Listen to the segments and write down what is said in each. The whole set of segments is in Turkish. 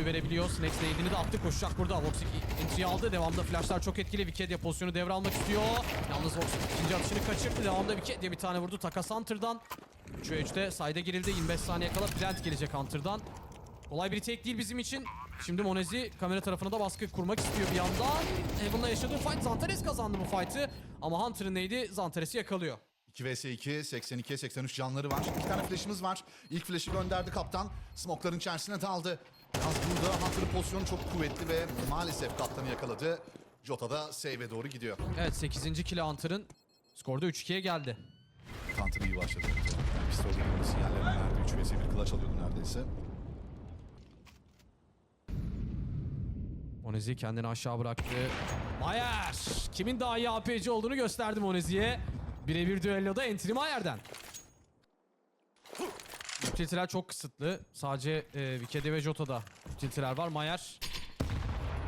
infoyu verebiliyor. Snacks lane'ini de attı. Koşacak burada. Voxic entry aldı. Devamda flashlar çok etkili. Vicadia pozisyonu devralmak istiyor. Yalnız Voxic ikinci atışını kaçırdı. Devamda Vicadia bir tane vurdu. Takas Hunter'dan. 3'e 3'te side'e girildi. 25 saniye kala plant gelecek Hunter'dan. Kolay bir tek değil bizim için. Şimdi Monezi kamera tarafına da baskı kurmak istiyor bir yandan. Heaven'la yaşadığı fight. Zantares kazandı bu fight'ı. Ama Hunter'ın neydi? Zantares'i yakalıyor. 2 vs 2, 82 83 canları var. İki tane flash'ımız var. İlk flash'ı gönderdi kaptan. Smoke'ların içerisine daldı. Yalnız burada Hunter'ın pozisyonu çok kuvvetli ve maalesef kaptanı yakaladı. Jota da save'e doğru gidiyor. Evet 8. kill Hunter'ın. Skorda 3-2'ye geldi. Hunter iyi başladı. Yani pistol gibi sinyallerini verdi. 3 vs 1 clutch alıyordu neredeyse. Monezi kendini aşağı bıraktı. Mayer! Kimin daha iyi APC olduğunu gösterdi Monezi'ye. Birebir düelloda Entry Mayer'den. Utilitiler çok kısıtlı. Sadece e, Vikede ve Jota'da utilitiler var. Mayer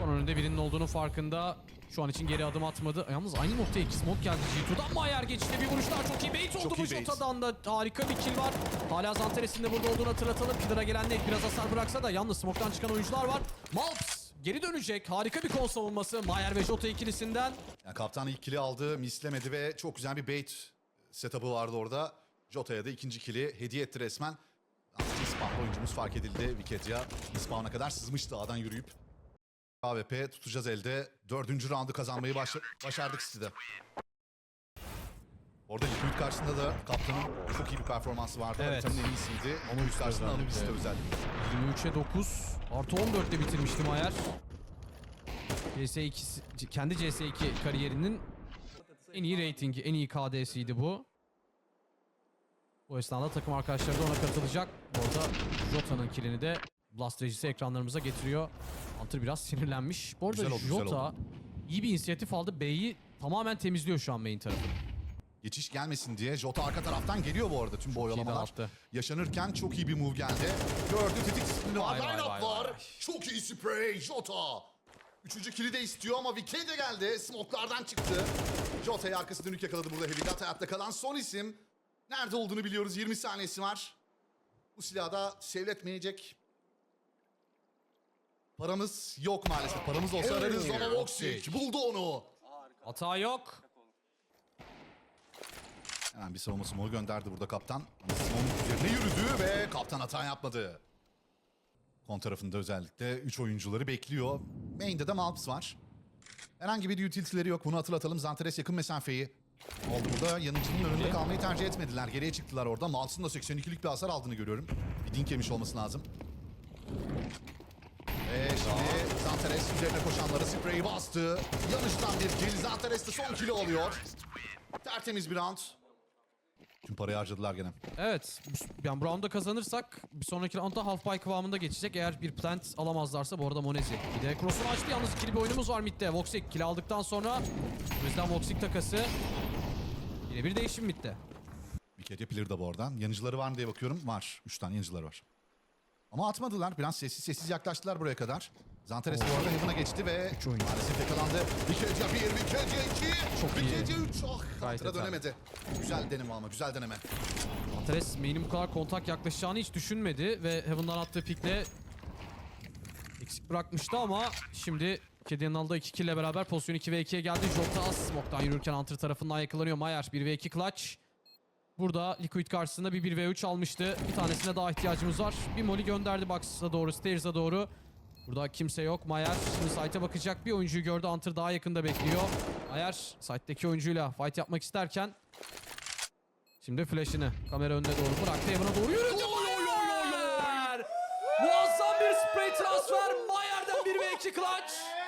onun önünde birinin olduğunu farkında. Şu an için geri adım atmadı. Yalnız aynı noktaya iki smoke geldi. G2'dan Mayer geçti. Bir vuruş daha çok iyi. Bait oldu Çok bu. Jota'dan da. Harika bir kill var. Hala Zantares'in de burada olduğunu hatırlatalım. Killer'a gelen net biraz hasar bıraksa da yalnız smoke'tan çıkan oyuncular var. Malps geri dönecek. Harika bir kol savunması. Mayer ve Jota ikilisinden. Yani kaptan ilk kill'i aldı, mislemedi ve çok güzel bir bait setup'ı vardı orada. Jota'ya da ikinci kill'i hediye etti resmen. Spawn oyuncumuz fark edildi. Wicked spawn'a kadar sızmıştı dağdan yürüyüp. AWP tutacağız elde. Dördüncü roundu kazanmayı başla- başardık City'de. Orada Liquid karşısında da kaptanın çok iyi bir performansı vardı. Evet. Haritanın en iyisiydi. Ama üst karşısında. Anubis'te özellikle. 23'e 9. Artı 14'te bitirmişti Mayer. CS2 kendi CS2 kariyerinin en iyi reytingi, en iyi KD'siydi bu. Bu esnada takım arkadaşları da ona katılacak. Orada Jota'nın killini de Blast Regis'i ekranlarımıza getiriyor. Hunter biraz sinirlenmiş. Bu arada Güzel oldu, güzel Jota oldu. iyi bir inisiyatif aldı. B'yi tamamen temizliyor şu an main tarafı. Geçiş gelmesin diye Jota arka taraftan geliyor bu arada tüm bu oyalamalar. dağıttı. Yaşanırken çok iyi bir move geldi. Gördü tetik disiplini var. Vay vay Line-up vay var. vay. Çok iyi spray Jota. Üçüncü kili de istiyor ama Vicky de geldi. Smoke'lardan çıktı. Jota'yı arkası dönük yakaladı burada Heavy Gut hayatta kalan son isim. Nerede olduğunu biliyoruz. 20 saniyesi var. Bu silahı da sevletmeyecek. Paramız yok maalesef. Paramız olsa ararız ama Voxic buldu onu. Hata yok. Hemen bir savunma smoke gönderdi burada kaptan. Smoke'un üzerine yürüdü ve kaptan hata yapmadı. Kon tarafında özellikle 3 oyuncuları bekliyor. Main'de de Malps var. Herhangi bir utility'leri yok. Bunu hatırlatalım. Zanteres yakın mesafeyi burada. Yanıcının önünde kalmayı tercih etmediler. Geriye çıktılar orada. Malps'ın da 82'lik bir hasar aldığını görüyorum. Bir dink yemiş olması lazım. Ve şimdi Zanteres üzerine koşanlara spreyi bastı. Yanıştan bir kill. Zanteres de son kill'i alıyor. Tertemiz bir round. Tüm parayı harcadılar gene. Evet. bu- Yani bu roundda kazanırsak bir sonraki roundda half buy kıvamında geçecek. Eğer bir plant alamazlarsa bu arada Monezi. Bir de cross'unu açtı yalnız ikili bir oyunumuz var midde. Voxic kill aldıktan sonra o yüzden Voxic takası. Yine bir değişim midde. Bir kere yapılır da bu oradan. Yanıcıları var mı diye bakıyorum. Var. Üç tane yanıcıları var. Ama atmadılar. Biraz sessiz sessiz yaklaştılar buraya kadar. Zanteres bu arada Heaven'a geçti ve maalesef yakalandı. Vikedia 1, Vikedia 2, Çok iyi. Vikedia 3. Ah, Gayet yeterli. dönemedi. Güzel deneme ama, güzel deneme. Antares main'in bu kadar kontak yaklaşacağını hiç düşünmedi ve Heaven'dan attığı pikle eksik bırakmıştı ama şimdi Kedia'nın aldığı 2 kill ile beraber pozisyon 2 ve 2'ye geldi. Jota az smoke'tan yürürken Hunter tarafından yakalanıyor. Mayer 1 ve 2 clutch. Burada Liquid karşısında bir 1 ve 3 almıştı. Bir tanesine daha ihtiyacımız var. Bir molly gönderdi Box'a doğru, Stairs'a doğru. Burada kimse yok. Mayer şimdi site'e bakacak. Bir oyuncuyu gördü. Hunter daha yakında bekliyor. Mayer site'deki oyuncuyla fight yapmak isterken Şimdi flash'ını kamera önüne doğru bıraktı. Evan'a doğru yürüdü. Muazzam bir spray transfer. Mayer'den 1 ve 2 clutch.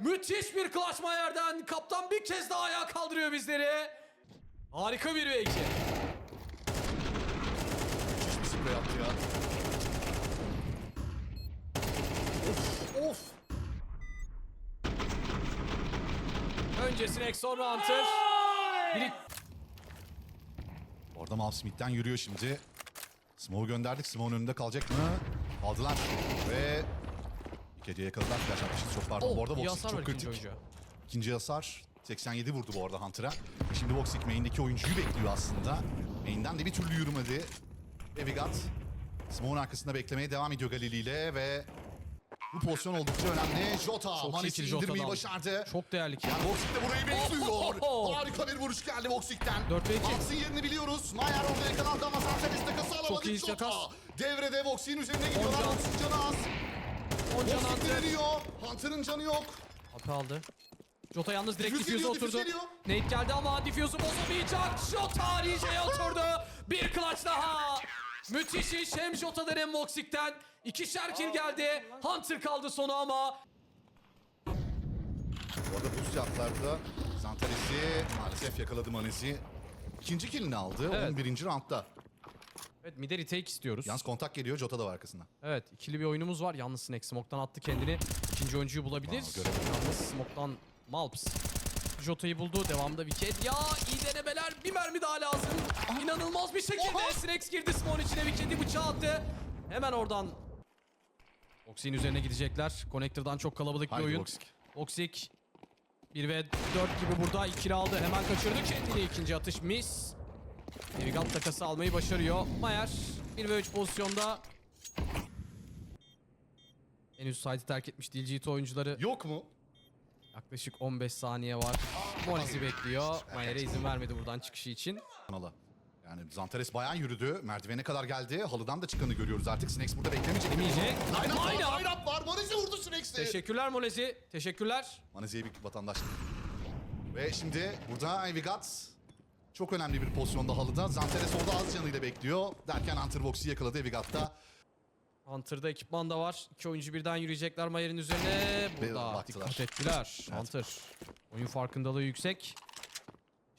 Müthiş bir clutch Mayer'den. Kaptan bir kez daha ayağa kaldırıyor bizleri. Harika 1 ve 2. Müthiş bir sprey attı ya. Of, of. Öncesine sonra Hunter. Biri Orada Mal Smith'ten yürüyor şimdi. Smoke'u gönderdik. Smoke'un önünde kalacak mı? Aldılar. Ve Vikedia'ya yakaladılar. Flash atmışız. Çok pardon. bu arada Oh, Voxic çok ikinci kritik. oyuncu. İkinci hasar 87 vurdu bu arada Hunter'a. Şimdi Voxic main'deki oyuncuyu bekliyor aslında. Main'den de bir türlü yürümedi. Ve Vigat Smoke'un arkasında beklemeye devam ediyor Galili ile ve Bu pozisyon oldukça önemli. Jota Manes'i kill Jota'dan. indirmeyi başardı. Çok değerli ki. Yani Voxic de burayı bekliyor. Ohoho! Harika bir vuruş geldi Voxic'ten. Dört ve iki. Max'in yerini biliyoruz. Mayer orada yakalandı ama Zanteres takası alamadı. Çok iyi Jota. takas. Devrede Voxic'in üzerine gidiyorlar. Voxic canı az. 10 can Hunter. Hunter'ın canı yok. Hata aldı. Jota yalnız direkt Difüz difüze geliyor, oturdu. geliyor. Nate geldi ama difüzü bozamayacak. Jota RJ'ye oturdu. Bir clutch daha. Müthiş iş hem Jota'dan hem Voxic'ten. İkişer kill geldi. Hunter kaldı sonu ama. Bu arada buz şartlarda Zantares'i maalesef yakaladı Manes'i. İkinci killini aldı Evet. 11. roundda. Evet mid'e retake istiyoruz. Yalnız kontak geliyor Jota da var arkasında. Evet ikili bir oyunumuz var. Yalnız Snake Smoke'tan attı kendini. İkinci oyuncuyu bulabilir. Aa. Yalnız Smoke'tan Malps. Jota'yı buldu. Devamında Wicked. Ya iyi denemeler. Bir mermi daha lazım. İnanılmaz bir şekilde Oha! Snex girdi Smoke'un içine. Wicked'i bıçağı attı. Hemen oradan Oxy'nin üzerine gidecekler. Connector'dan çok kalabalık bir Haydi oyun. Voxic. Oxyk 1 ve 4 gibi burada ikili aldı. Hemen kaçırdı kendini. ikinci atış miss. Evigat takası almayı başarıyor. Mayer 1 ve 3 pozisyonda. Henüz site'i terk etmiş değil GT oyuncuları. Yok mu? Yaklaşık 15 saniye var. Molizi bekliyor. Mayer'e izin vermedi buradan çıkışı için. Kanala. Yani Zantares bayağı yürüdü. Merdivene kadar geldi. Halıdan da çıkanı görüyoruz artık. Snakes burada beklemeyecek. Demeyecek. Line up var, Line up. line up var. Manezi vurdu Snakes'i. Teşekkürler Molezi. Teşekkürler. Manezi'ye bir vatandaşlık. Ve şimdi burada Evigat çok önemli bir pozisyonda halıda. Zantares orada az canıyla bekliyor. Derken Hunter Vox'i yakaladı Evigat'ta. Hunter'da ekipman da var. İki oyuncu birden yürüyecekler Mayer'in üzerine. Burada baktılar. dikkat ettiler. Evet. Hunter. Oyun farkındalığı yüksek.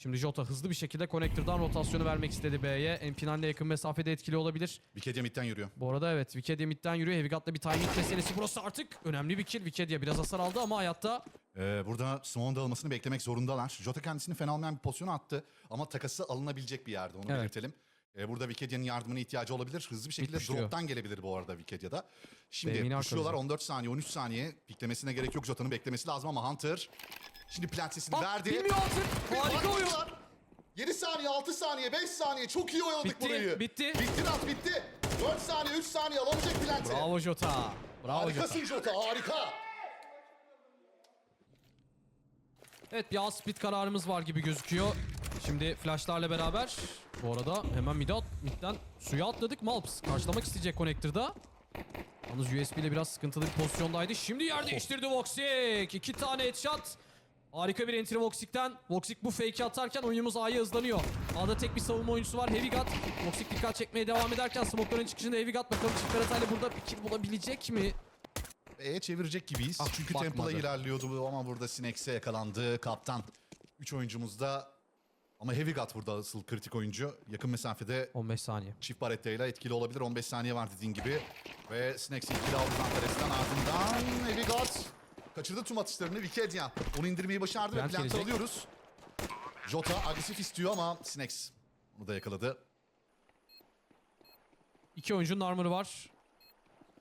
Şimdi Jota hızlı bir şekilde connector'dan rotasyonu vermek istedi B'ye. Empinan'la yakın mesafede etkili olabilir. Wicked midden yürüyor. Bu arada evet Wikidia midden yürüyor. Heavygat'la bir timing meselesi. Burası artık önemli bir kill. Wikidia biraz hasar aldı ama hayatta Ee, burada Smoke'un dağılmasını beklemek zorundalar. Jota kendisini fena olmayan bir pozisyona attı. Ama takası alınabilecek bir yerde onu Evet. belirtelim. Ee, burada Wikedia'nın yardımına ihtiyacı olabilir. Hızlı bir şekilde düşüyor. drop'tan gelebilir bu arada Wikedia'da. Şimdi Beyni pushuyorlar arkalayacak. 14 saniye 13 saniye. Piklemesine gerek yok Jota'nın beklemesi lazım ama Hunter şimdi plant sesini Bak, verdi. bilmiyor artık. Harika oyun. 7 saniye, 6 saniye, 5 saniye çok iyi oyaladık Bitti, burayı. bitti. Bitti Nat bitti. 4 saniye, 3 saniye alamayacak Plant'i. Bravo Jota. Bravo Jota. Harikasın Jota, harika. Evet bir alt split kararımız var gibi gözüküyor. Şimdi flashlarla beraber bu arada hemen mid at, midden suya atladık. Malps karşılamak isteyecek connector'da. Yalnız USB ile biraz sıkıntılı bir pozisyondaydı. Şimdi yer değiştirdi Voxic. İki tane headshot. Harika bir entry Voxic'ten. Voxic bu fake'i atarken oyunumuz A'ya hızlanıyor. A'da tek bir savunma oyuncusu var. Heavy God. Voxic dikkat çekmeye devam ederken smoke'ların çıkışında Heavy God bakalım çift karatayla burada bir kill bulabilecek mi? B'ye çevirecek gibiyiz. Ah, Çünkü bakmadı. Temple'a ilerliyordu bu ama burada Sinex'e yakalandı. Kaptan 3 oyuncumuz da ama Heavy God burada asıl kritik oyuncu. Yakın mesafede 15 saniye. çift barettayla etkili olabilir. 15 saniye var dediğin gibi. Ve Sinex ikili aldı Zantares'ten ardından Heavy God kaçırdı tüm atışlarını. Wikidia onu indirmeyi başardı Plant ve plant gelecek. alıyoruz. Jota agresif istiyor ama Sinex onu da yakaladı. İki oyuncunun armor'ı var.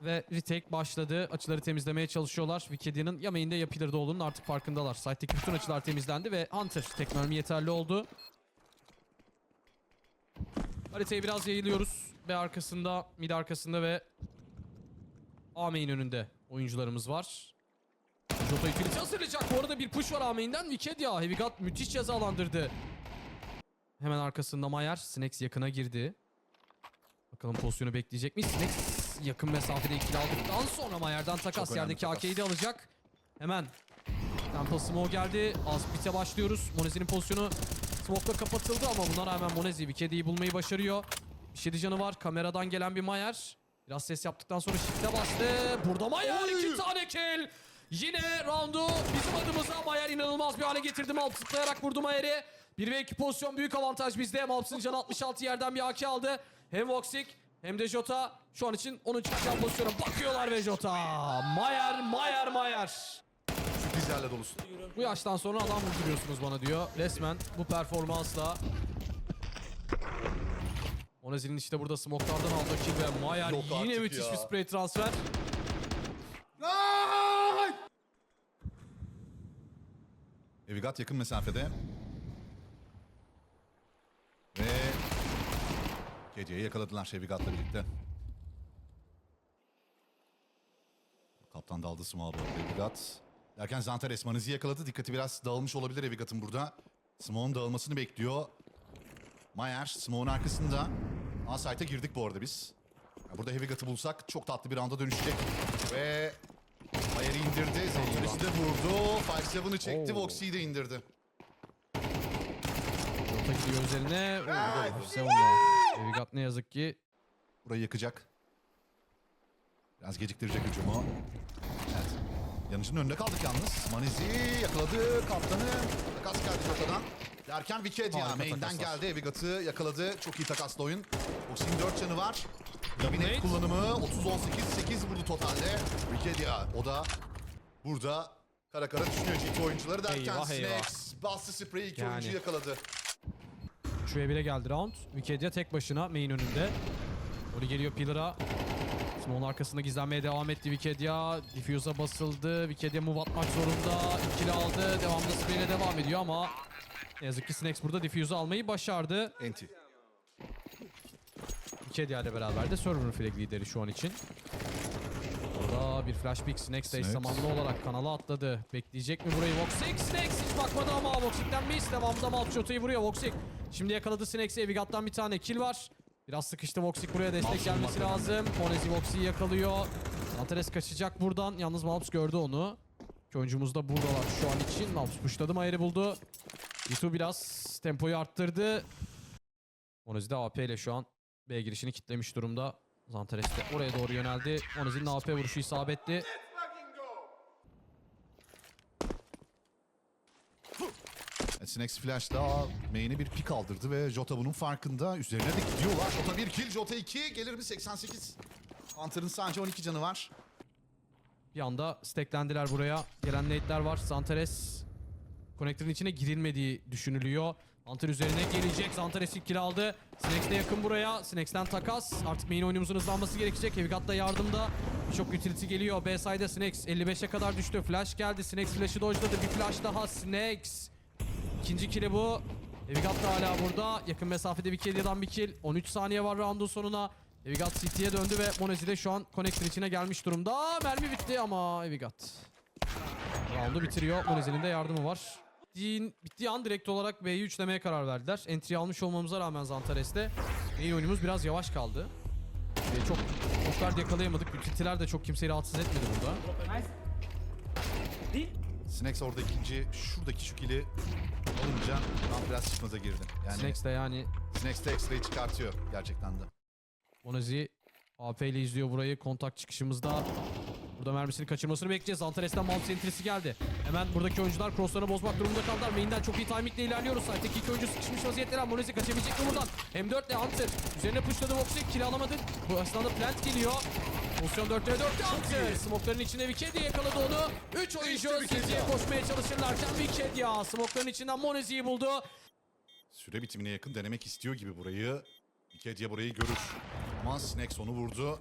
Ve retake başladı. Açıları temizlemeye çalışıyorlar. Wikedia'nın ya main'de ya pillar'da olduğunun artık farkındalar. Site'deki bütün açılar temizlendi ve Hunter tek mermi yeterli oldu. Haritayı biraz yayılıyoruz. B arkasında, mid arkasında ve A main önünde oyuncularımız var. Jota ikilisi hazırlayacak. Bu arada bir push var A main'den. Wikidia, Heavy God müthiş cezalandırdı. Hemen arkasında Mayer. Snax yakına girdi. Bakalım pozisyonu bekleyecek mi? Snax yakın mesafede ikili aldıktan sonra Mayer'dan takas Çok yerdeki. AK'yi de alacak. Hemen Temple Smoke geldi. Aspit'e başlıyoruz. Monezi'nin pozisyonu Smoke'la kapatıldı ama buna rağmen Monezi Wikedi'yi bulmayı başarıyor. Bir şey canı var. Kameradan gelen bir Mayer. Biraz ses yaptıktan sonra shift'e bastı. Burada Mayer iki tane kill. Yine roundu bizim adımıza Mayer inanılmaz bir hale getirdi. Malp zıplayarak vurdu Mayer'i. 1 ve 2 pozisyon büyük avantaj bizde. Malps'ın canı 66 yerden bir AK aldı. Hem Voxic hem de Jota şu an için onun çıkacağı pozisyona bakıyorlar ve Jota. Mayer, Mayer, Mayer. Sürprizlerle dolusu. Bu yaştan sonra adam vurduruyorsunuz bana diyor. Resmen bu performansla. Onezil'in işte burada smoke'lardan aldığı kill ve Mayer Yok yine müthiş ya. bir spray transfer. Evigat yakın mesafede. Ve Kedia'yı yakaladılar Evigat'la birlikte. Kaptan daldı bu arada Evigat. Derken Zantares Maniz'i yakaladı. Dikkati biraz dağılmış olabilir Evigat'ın burada. Smoke'un dağılmasını bekliyor. Mayer Smoke'un arkasında. A girdik bu arada biz. Burada Heavy Gut'ı bulsak çok tatlı bir anda dönüşecek. Ve Mayer'i indirdi. Zantares'i de vurdu. 5-7'ı çekti. Oo. Voxy'yi de indirdi. Jota gidiyor üzerine. Evigat ne yazık ki Burayı yakacak. Biraz geciktirecek hücumu. Evet. Yanıcının önünde kaldık yalnız. Manizi yakaladı kaptanı. Takas geldi Jota'dan. Derken Harika main'den geldi. Evigat'ı yakaladı. Çok iyi takaslı oyun. Boxing 4 canı var. Bir net Nate. kullanımı 30-18-8 vurdu totalde. Wicked ya o da burada kara kara düşünüyor GT oyuncuları derken Eyvah, eyvah. Snacks bastı spreyi iki Yani. oyuncu yakaladı. Şuraya bile geldi round. Wikedia tek başına main önünde. Oli geliyor Pillar'a. Smoke'un arkasında gizlenmeye devam etti Wikedia. Diffuse'a basıldı. Wikedia move atmak zorunda. İkili aldı. Devamlı spray'le devam ediyor ama ne yazık ki Snacks burada Diffuse'u almayı başardı. Enti. Wikedia ile beraber de server flag lideri şu an için. Orada bir flash pick Snacks de zamanlı olarak kanala atladı. Bekleyecek mi burayı Voxic? Snacks hiç bakmadı ama Voxic'ten miss. Devamında Malchota'yı vuruyor Voxic. Şimdi yakaladı Snacks'i. Evigat'tan bir tane kill var. Biraz sıkıştı Voxic buraya destek gelmesi lazım. Monezi Voxic'i yakalıyor. Antares kaçacak buradan. Yalnız Malphus gördü onu. İki oyuncumuz da buradalar şu an için. Malphus pushladı Mayer'i buldu. Yitu biraz tempoyu arttırdı. Monezi de AP ile şu an B girişini kitlemiş durumda. Zantares de oraya doğru yöneldi. Monezi'nin AP vuruşu isabetli. Evet, Snacks Flash'la main'e bir pik aldırdı ve Jota bunun farkında. Üzerine de gidiyorlar. Jota 1 kill, Jota 2. Gelir mi 88? Hunter'ın sadece 12 canı var. Bir anda stacklendiler buraya. Gelen nade'ler var. Zantares Connector'ın içine girilmediği düşünülüyor. Hunter üzerine gelecek. Zantares ilk kill aldı. Snacks de yakın buraya. Snacks'ten takas. Artık main oyunumuzun hızlanması gerekecek. Heavygut da yardımda. Birçok utility geliyor. B side'e Snacks 55'e kadar düştü. Flash geldi. Snacks flash'ı dodge'ladı. Bir flash daha. Snacks. İkinci kill'i bu. Heavygut da hala burada. Yakın mesafede bir kill bir kill. 13 saniye var round'un sonuna. Heavygut CT'ye döndü ve Monezi de şu an connector içine gelmiş durumda. Mermi bitti ama Heavygut round'u bitiriyor. Monezi'nin de yardımı var. Bittiğin, bittiği an direkt olarak B'yi üçlemeye karar verdiler. Entry almış olmamıza rağmen Zantares'te main oyunumuz biraz yavaş kaldı. Ve çok çok yakalayamadık. Utility'ler de çok kimseyi rahatsız etmedi burada. Snacks orada ikinci, şuradaki şu kill'i alınca tam biraz çıkmaza girdi. Yani Snacks de yani Snacks de ekstrayı çıkartıyor gerçekten de. Monezi AP ile izliyor burayı. Kontak çıkışımızda. Burada mermisini kaçırmasını bekleyeceğiz. Antares'ten Malphus entrisi geldi. Hemen buradaki oyuncular crosslarını bozmak durumunda kaldılar. Main'den çok iyi timingle ilerliyoruz. Site'deki iki oyuncu sıkışmış vaziyetteler. Monezi kaçabilecek mi buradan? M4 ile Hunter. Üzerine pushladı Vox'u. Kill alamadı. Bu esnada plant geliyor. Pozisyon 4'te 4'te Hunter. Smoke'ların içinde Wicked yakaladı onu. 3 oyuncu ya. koşmaya çalışırlarken Wicked ya. Smoke'ların içinden Monezi'yi buldu. Süre bitimine yakın denemek istiyor gibi burayı. Ikedia burayı görür. Ama Snacks onu vurdu.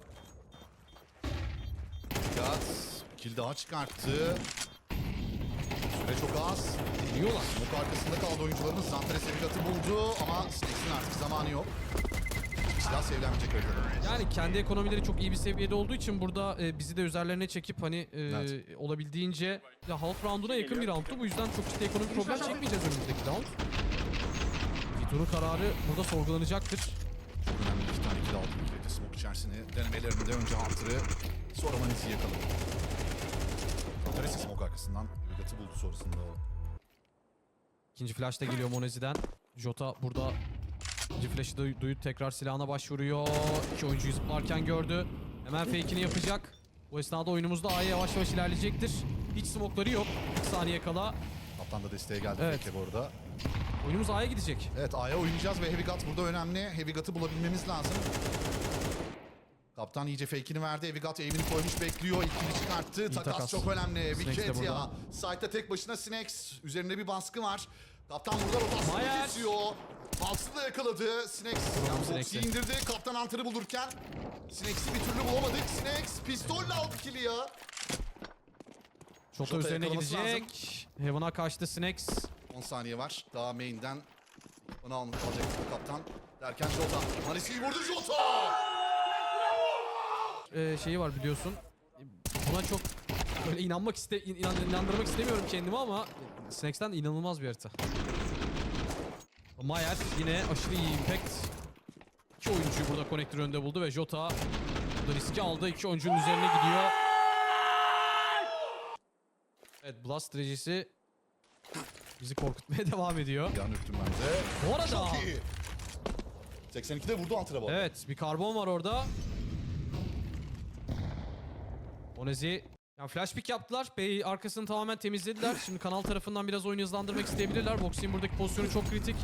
Gat kill daha çıkarttı. Süre çok az. Deniyorlar. Smoke arkasında kaldı oyuncularımız. Zantares Evigat'ı buldu ama Snacks'in artık zamanı yok. Silah sevilenmeyecek haritada. Yani kendi ekonomileri çok iyi bir seviyede olduğu için burada e, bizi de üzerlerine çekip hani e, Evet. olabildiğince ya half rounduna yakın bir roundtu. Bu yüzden çok ciddi ekonomik problem çekmeyeceğiz önümüzdeki round. Vitor'un kararı burada sorgulanacaktır. Çok önemli iki tane kill aldı. Ikedia smoke içerisine denemelerinde önce Hunter'ı sonra Maniz'i yakaladı. Zantares de smoke arkasından Evigat'ı buldu sonrasında o. İkinci flash da geliyor Monezi'den. Jota burada ikinci flash'ı da duyup tekrar silahına başvuruyor. İki oyuncuyu zıplarken gördü. Hemen fake'ini yapacak. Bu esnada oyunumuzda A'ya yavaş yavaş ilerleyecektir. Hiç smoke'ları yok. 40 saniye kala. Kaptan da desteğe geldi Evet. evet. bu arada. Oyunumuz A'ya gidecek. Evet A'ya oynayacağız ve Heavy Gut burada önemli. Heavy Gut'ı bulabilmemiz lazım. Kaptan iyice fake'ini verdi. Heavy Gut aim'ini koymuş bekliyor. İlkini çıkarttı. Takas, takas. çok önemli. Wicked ya. Site'da tek başına Snacks. Üzerinde bir baskı var. Kaptan burada rotasyonu kesiyor. Mals'ı da yakaladı. Snacks'i. Foxy'yi indirdi. Kaptan Hunter'ı bulurken Snacks'i bir türlü bulamadık. Snacks pistolle aldı kill'i ya. Şota üzerine gidecek. Heaven'a kaçtı Snacks. 10 saniye var. Daha main'den onu almış olacak kaptan. Derken Jota. Manisi'yi vurdu Jota. Ee, şeyi var biliyorsun. Buna çok Böyle inanmak iste inan- inandırmak istemiyorum kendimi ama Snacks'ten inanılmaz bir harita. Mayer yine aşırı iyi impact. İki oyuncuyu burada konektör önünde buldu ve Jota burada riski aldı. İki oyuncunun üzerine gidiyor. Evet Blast stratejisi bizi korkutmaya devam ediyor. Yan ürktüm ben de. Bu arada Çok iyi. 82'de vurdu Antrabol. Evet bir karbon var orada. Onezi yani flash pick yaptılar. Bey arkasını tamamen temizlediler. Şimdi kanal tarafından biraz oyunu hızlandırmak isteyebilirler. Voxi'nin buradaki pozisyonu çok kritik.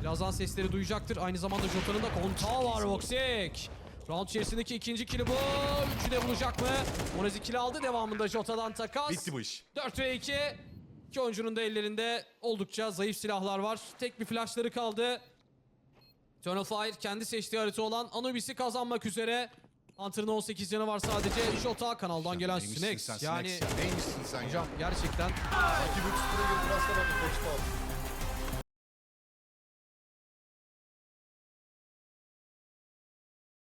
Birazdan sesleri duyacaktır. Aynı zamanda Jota'nın da kontağı var Voxic. Round içerisindeki ikinci kili bu. Üçü de bulacak mı? Onezi kill aldı. Devamında Jota'dan takas. Bitti bu iş. 4 ve 2. İki oyuncunun da ellerinde oldukça zayıf silahlar var. Tek bir flashları kaldı. Eternal Fire kendi seçtiği harita olan Anubis'i kazanmak üzere. Hunter'ın 18 canı var sadece. Jota kanaldan gelen Snacks. Yani? Neymişsin sen hocam ya? gerçekten Sanki bu üstüne girdi biraz da ben de koçta